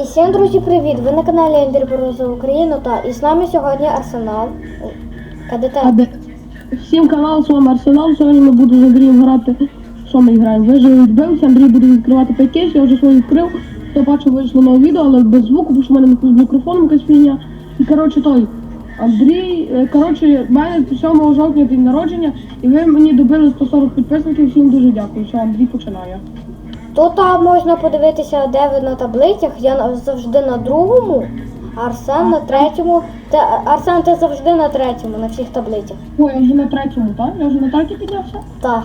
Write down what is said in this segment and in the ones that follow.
І всім друзі, привіт! Ви на каналі Ендер за Україну та і з нами сьогодні Арсенал. КДТ. А де? Всім канал, з вами Арсенал. Сьогодні ми будемо з Андрієм грати. Що ми граємо? Вижив відбився, Андрій буде відкривати пакет, я вже свій відкрив. Хто бачив, вийшло нове відео, але без звуку, тому що в мене з мікрофоном якась фігня. І коротше той. Андрій, е, коротше, в мене 7 жовтня день народження, і ви мені добили 140 підписників, всім дуже дякую. Все, Андрій починає. Тут а, можна подивитися, де ви на таблицях. Я завжди на другому, Арсен на третьому. Та, Арсен, ти завжди на третьому, на всіх таблицях. Ой, я вже на третьому, так? Я вже на третій піднявся. Так.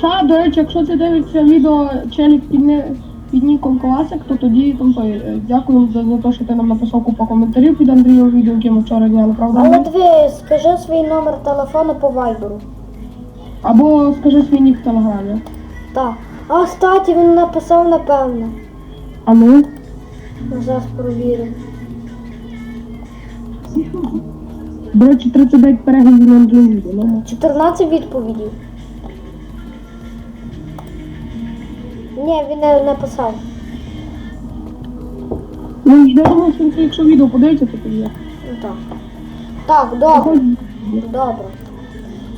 Ша, до речі, якщо це дивиться відео челік під, ни- під ніком Коласик, то тоді там той, е, дякую за, за те, що ти нам написав купу коментарів під Андрієм відео, яке ми вчора зняли, правда? Але диви, скажи свій номер телефону по вайберу. Або скажи свій нік в телеграмі. Так. А статі він написав напевно. А ну? Ну, Зараз провірю. До речі, 39 переглядів на відео. Ну, 14 відповідей. Ні, він не написав. ну я думаю, що якщо відео подивиться, то тоді. Ну так. Так, добре. Добре.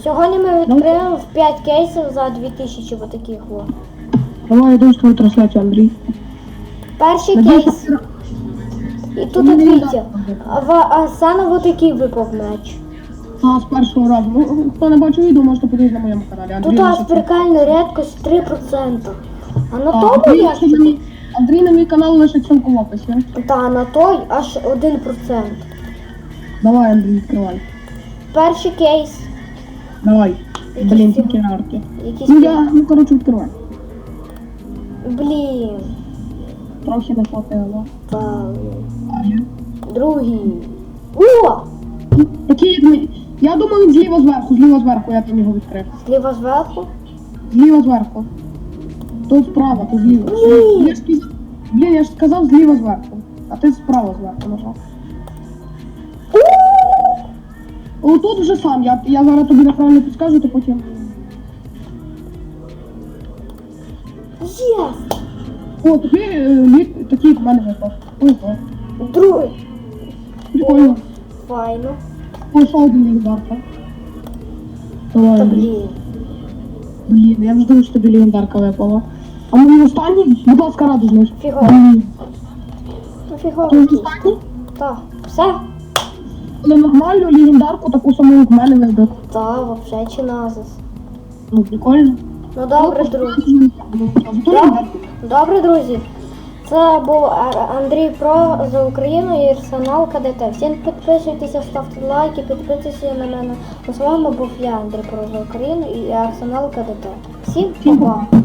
Сьогодні ми відкриємо в 5 кейсів за 2000 отаких во. Давай я даю свою трансляцію, Андрій. Перший кейс. І тут дивіться. дали. А в Арсена отакий випав меч. А, з першого разу. Ну, хто не бачив відео, можете подивитися на моєму каналі. Андрій Тут аж лише це. прикольна рідкость 3%. А на А, тому Андрій, як? ще на мій- Андрій на мій канал лише цьому в описі. Та на той аж 1%. Давай, Андрій, відкривай. Перший кейс. Давай. Блін, тільки арки. Якийсь. Ну я, ну коротше, відкривай. Блін. Трохи не. А? Другий. О! Такий, як ми. Я думаю, він зліва зверху, зліва зверху, я там його відкрив. Зліва зверху. Зліва зверху. Тут справа, то зліва. Ні. Я ж сказав, блін, я ж сказав зліва зверху. А ти справа зверху нажав. О, тут вже сам, я, я зараз тобі неправильно підскажу, ти потім. Єс! О, е, лід такий в мене випав. Другий. Прикольно. Файно. Ой, ще один легендарка. Та Андрій. блін. Блін, я вже думаю, що тобі легендарка випала. А мені останній? Будь ласка, радужний. Фігово. Блін. Ну фігово. Ти вже останній? Так. Все? Але нормально легендарку таку саму, як в мене вибив. Чи назис. Ну, прикольно. Ну добре, друзі. друзі. Добре, друзі. Це був Андрій Про за Україну і Арсенал КДТ. Всім підписуйтеся, ставте лайки, підписуйтеся на мене. З вами був я, Андрій Про за Україну і Арсенал КДТ. Всім па-па.